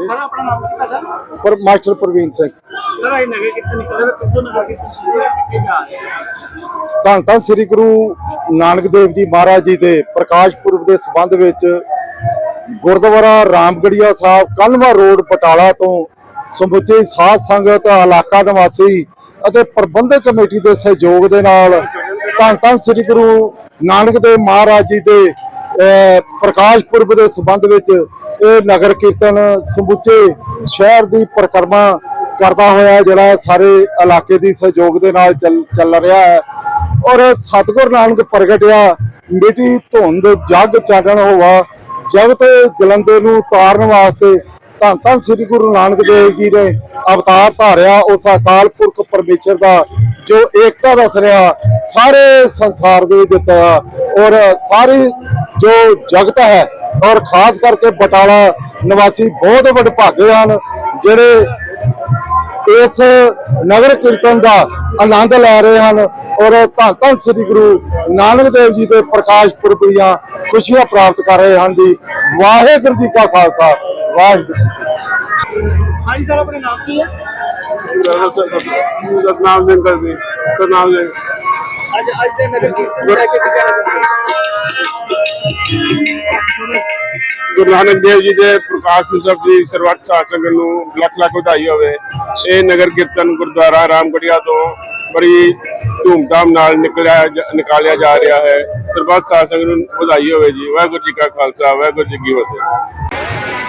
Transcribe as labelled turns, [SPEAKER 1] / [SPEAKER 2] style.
[SPEAKER 1] Sir ਆਪਣਾ ਨਾਮ ਕੀ ਤੁਹਾਡਾ
[SPEAKER 2] ਪਰ ਮਾਸਟਰ ਪ੍ਰਵੀਨ ਸਿੰਘ
[SPEAKER 1] ਸਰ ਆਈ ਨਗਰ ਕਿੱਥੇ ਨਿਕਲੇ ਤੇ ਕਿੱਥੋਂ ਨਗਰ ਕਿੱਥੇ ਸਿੱਧੇ ਕਿੱਥੇ ਜਾ?
[SPEAKER 2] ਧੰਨ ਧੰਨ ਸ੍ਰੀ ਗੁਰੂ ਨਾਨਕ ਦੇਵ ਜੀ ਮਹਾਰਾਜ ਜੀ ਦੇ ਪ੍ਰਕਾਸ਼ ਪੁਰਬ ਦੇ ਸੰਬੰਧ ਵਿੱਚ ਗੁਰਦੁਆਰਾ ਰਾਮਗੜੀਆ ਸਾਹਿਬ ਕਲਮਾ ਰੋਡ ਪਟਾਲਾ ਤੋਂ ਸਮੁੱਚੀ ਸਾਧ ਸੰਗਤ, ਇਲਾਕਾ ਨਿਵਾਸੀ ਅਤੇ ਪ੍ਰਬੰਧਕ ਕਮੇਟੀ ਦੇ ਸਹਿਯੋਗ ਦੇ ਨਾਲ ਧੰਨ ਧੰਨ ਸ੍ਰੀ ਗੁਰੂ ਨਾਨਕ ਦੇਵ ਮਹਾਰਾਜ ਜੀ ਦੇ ਪ੍ਰਕਾਸ਼ ਪੁਰਬ ਦੇ ਸੰਬੰਧ ਵਿੱਚ ਇਹ ਨਗਰ ਕੀਰਤਨ ਸਮੁੱਚੇ ਸ਼ਹਿਰ ਦੀ ਪਰਿਕਰਮਾ ਕਰਦਾ ਹੋਇਆ ਜਿਹੜਾ ਸਾਰੇ ਇਲਾਕੇ ਦੀ ਸਹਿਯੋਗ ਦੇ ਨਾਲ ਚੱਲ ਚੱਲ ਰਿਹਾ ਹੈ। ਔਰ ਸਤਿਗੁਰ ਨਾਨਕ ਪ੍ਰਗਟਿਆ, ਮਿੱਟੀ ਧੁੰਦ ਜਗ ਚਾਨਣ ਹੋਵਾ ਜਗ 'ਤੇ ਜਲੰਧਰ ਨੂੰ ਤਾਰਨ ਵਾਸਤੇ ਧੰਨ ਧੰਨ ਸ੍ਰੀ ਗੁਰੂ ਨਾਨਕ ਦੇਵ ਜੀ ਨੇ ਅਵਤਾਰ ਧਾਰਿਆ, ਉਸ ਅਕਾਲ ਪੁਰਖ ਪਰਮੇਸ਼ਰ ਦਾ, ਜੋ ਏਕਤਾ ਦੱਸ ਰਿਹਾ ਸਾਰੇ ਸੰਸਾਰ ਦੇ ਵਿੱਚ ਦਿੱਤਾ ਔਰ ਸਾਰੀ ਜੋ ਜਗਤ ਹੈ, ਔਰ ਖਾਸ ਕਰਕੇ ਬਟਾਲਾ ਨਿਵਾਸੀ ਬਹੁਤ ਵਡਭਾਗੇ ਹਨ, ਜਿਹੜੇ ਇਸ ਨਗਰ ਕੀਰਤਨ ਦਾ ਆਨੰਦ ਲੈ ਰਹੇ ਹਨ। ਔਰ ਧੰਨ ਧੰਨ ਸ੍ਰੀ ਗੁਰੂ ਨਾਨਕ ਦੇਵ ਜੀ ਦੇ ਪ੍ਰਕਾਸ਼ ਪੁਰਬ ਦੀਆਂ ਖੁਸ਼ੀਆਂ ਪ੍ਰਾਪਤ ਕਰ ਰਹੇ ਹਨ ਜੀ। ਵਾਹਿਗੁਰੂ ਜੀ ਕਾ ਖਾਲਸਾ। ਵਾਹਿਗੁਰੂ ਜੀ ਕੀ ਫਤਿਹ।
[SPEAKER 1] ਹਾਂਜੀ ਸਰ ਆਪਣੇ ਨਾਮ ਕੀ ਹੈ?
[SPEAKER 3] ਸਤਨਾਮ ਸਿੰਘ ਕਰਦੇ ਸਤਨਾਮ ਸਿੰਘ
[SPEAKER 1] ਅੱਜ ਅੱਜ ਦੇ ਨਗਰ ਕੀਰਤਨ ਨੂੰ ਲੈ ਕੇ ਕੀ ਕਹਿਣਾ ਚਾਹੁੰਦੇ
[SPEAKER 3] ਗੁਰੂ ਨਾਨਕ ਦੇਵ ਜੀ ਦੇ ਪ੍ਰਕਾਸ਼ ਉਤਸਵ ਦੀ ਸਰਬੱਤ ਸਾਧ ਸੰਗਤ ਨੂੰ ਲੱਖ ਲੱਖ ਵਧਾਈ ਹੋਵੇ। ਇਹ ਨਗਰ ਕੀਰਤਨ ਗੁਰਦੁਆਰਾ ਰਾਮਗੜੀਆ ਤੋਂ ਬੜੀ ਧੂਮਧਾਮ ਨਾਲ ਨਿਕਲਿਆ ਜ- ਨਿਕਾਲਿਆ ਜਾ ਰਿਹਾ ਹੈ। ਸਰਬੱਤ ਸਾਧ ਸੰਗਤ ਨੂੰ ਵਧਾਈ ਹੋਵੇ ਜੀ। ਵਾਹਿਗੁਰੂ ਜੀ ਕਾ ਖਾਲਸਾ, ਵਾਹਿਗੁਰੂ ਜੀ ਕੀ ਫਤਿਹ।